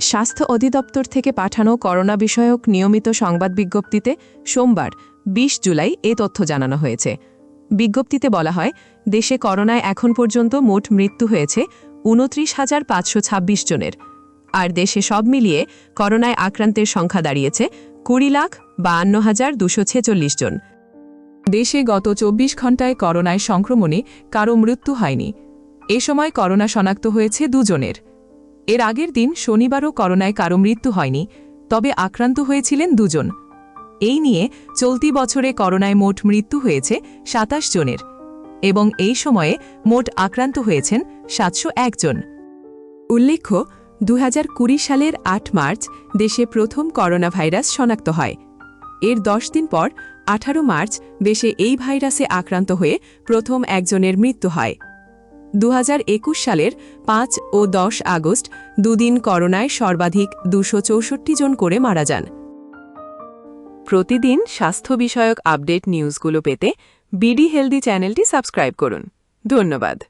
স্বাস্থ্য অধিদপ্তর থেকে পাঠানো করোনা বিষয়ক নিয়মিত সংবাদ বিজ্ঞপ্তিতে সোমবার ২০ জুলাই এ তথ্য জানানো হয়েছে। বিজ্ঞপ্তিতে বলা হয়, দেশে করোনায় এখন পর্যন্ত মোট মৃত্যু হয়েছে উনত্রিশ হাজার পাঁচশো ছাব্বিশ জনের। আর দেশে সব মিলিয়ে করোনায় আক্রান্তের সংখ্যা দাঁড়িয়েছে কুড়ি লাখ বাহান্ন হাজার দুশো ছেচল্লিশ জন। দেশে গত চব্বিশ ঘণ্টায় করোনায় সংক্রমণে কারও মৃত্যু হয়নি। এ সময় করোনা শনাক্ত হয়েছে দুজনের। এর আগের দিন শনিবারও করোনায় কারও মৃত্যু হয়নি, তবে আক্রান্ত হয়েছিলেন দুজন। এই নিয়ে চলতি বছরে করোনায় মোট মৃত্যু হয়েছে সাতাশ জনের এবং এই সময়ে মোট আক্রান্ত হয়েছেন সাতশো জন। উল্লেখ্য দু হাজার কুড়ি সালের আট মার্চ দেশে প্রথম করোনা ভাইরাস শনাক্ত হয়। এর দশ দিন পর আঠারো মার্চ দেশে এই ভাইরাসে আক্রান্ত হয়ে প্রথম একজনের মৃত্যু হয়। দু হাজার একুশ সালের পাঁচ ও দশ আগস্ট দুদিন করোনায় সর্বাধিক দুশো জন করে মারা যান। প্রতিদিন স্বাস্থ্য বিষয়ক আপডেট নিউজগুলো পেতে বিডি হেলদি চ্যানেলটি সাবস্ক্রাইব করুন। ধন্যবাদ।